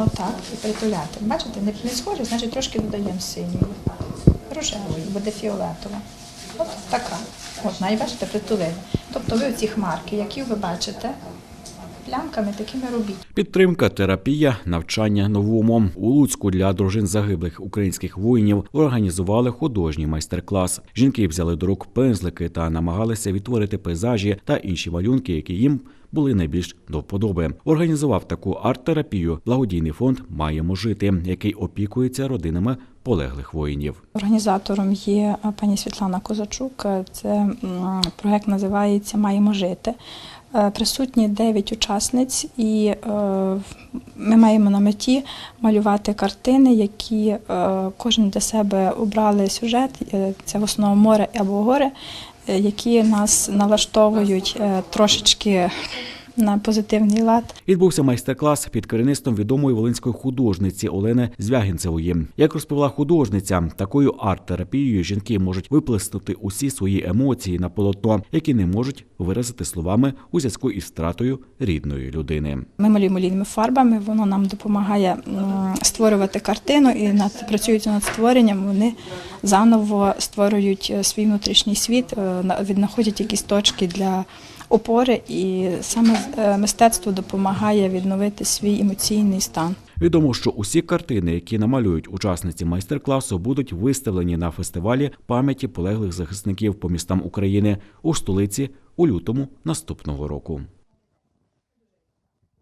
Ну так, і притуляти. Бачите, не, не схоже, значить трошки додаємо синьої. Рожевої, буде фіолетова. От така. От, навіть бачите, притулили. Тобто ви ці хмарки, які ви бачите, плямками такими робіть. Підтримка, терапія, навчання новому у Луцьку для дружин загиблих українських воїнів організували художній майстер-клас. Жінки взяли до рук пензлики та намагалися відтворити пейзажі та інші малюнки, які їм були найбільш до вподоби. Організував таку арт-терапію благодійний фонд Маємо жити, який опікується родинами полеглих воїнів. Організатором є е, пані Світлана Козачук. Е, Це проект називається Маємо жити. Е, Присутні 9 учасниць, і е, ми маємо на меті малювати картини, які е, кожен для себе обрали сюжет. Це в основному море або гори, які нас налаштовують трошечки на позитивний лад. Відбувся майстер-клас під керівництвом відомої волинської художниці Олени Звягінцевої. Як розповіла художниця, такою арт-терапією жінки можуть виплеснути усі свої емоції на полотно, які не можуть виразити словами у зв'язку із втратою рідної людини. Ми малюємо лінними фарбами, воно нам допомагає створювати картину і над працюючи над створенням, вони заново створюють е, свій внутрішній світ, е, на- віднаходять якісь точки для опори, і саме е, мистецтво допомагає відновити свій емоційний стан. Відомо, що усі картини, які намалюють учасниці майстер-класу, будуть виставлені на фестивалі пам'яті полеглих захисників по містам України у столиці у лютому наступного року.